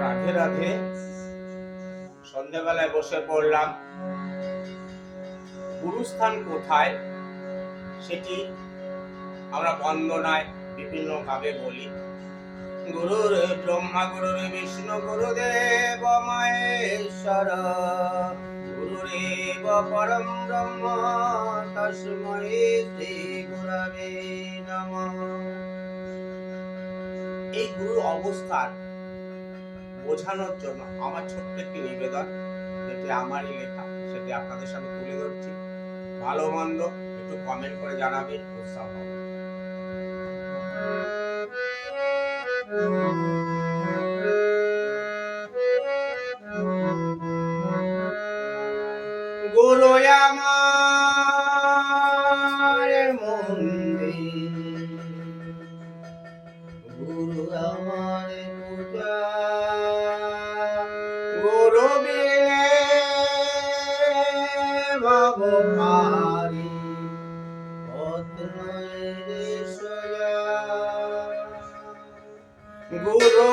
রাধে রাধে। সন্ধ্যাবেলায় বসে পড়লাম। গুরুস্থান কোথায়? সেটি আমরা বন্দনায় বিভিন্ন ভাবে বলি। গুরুর ব্রহ্মা, গুরুর বিষ্ণু, গুরুদেব, মহেশ্বর। গুরুরেব পরম ব্রহ্ম, তস্মৈ শ্রী গুরবে নমঃ। এই গুরু অবস্থার বোঝানোর জন্য আমার ছোট্ট একটি নিবেদন, যেটি আমারই লেখা, সেটি আপনাদের সামনে তুলে ধরছি ভালো, মন্দ একটু কমেন্ট করে জানাবেন, উৎসাহ। গুরু আমার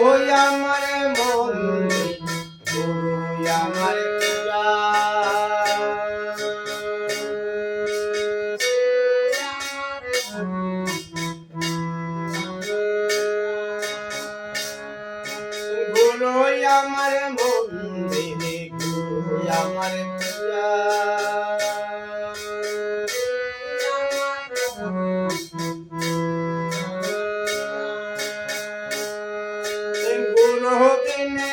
গুরু আমার গুরু বিনে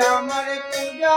আমার পূজা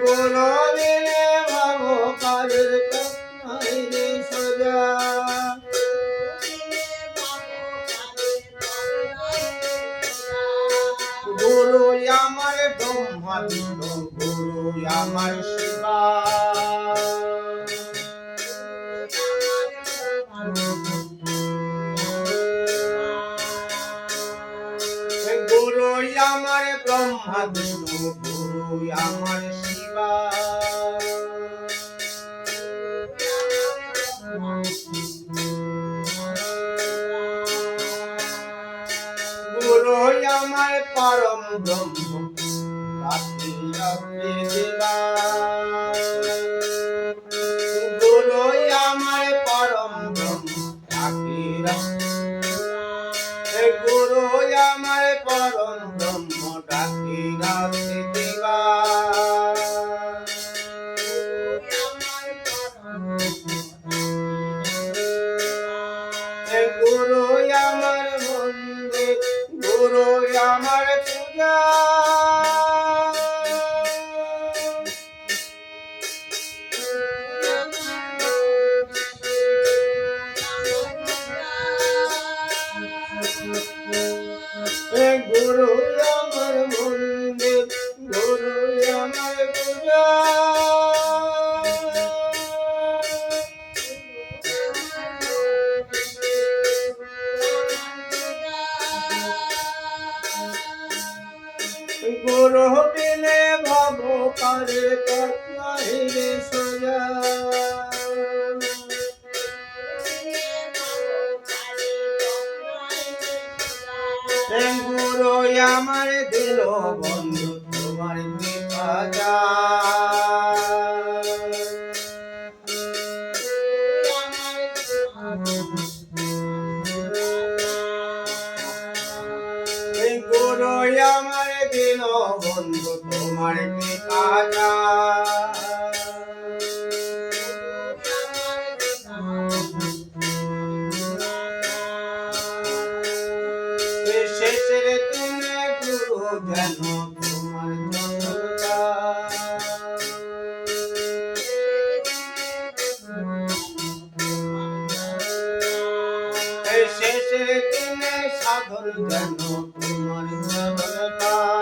গুরু বিনে ভব কারের রে সোজা। গুরু আমার ব্রহ্মা গুরু আমার শিবা। গুরু আমার ব্রহ্মা গুরু আমার পূজা গুরু বিনে ভব করে তৎনাহিরে সোজা। গুরু আমার দিল বন্ধু তোমার বন্ধু তোমার কৃপা যায়। হে শেষের দিনে গুরু যেন তোমার জনতা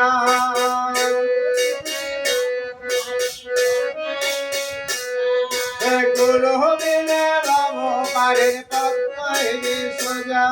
সোজা হে গুরু বিনে ভব পারে পত্র সোজা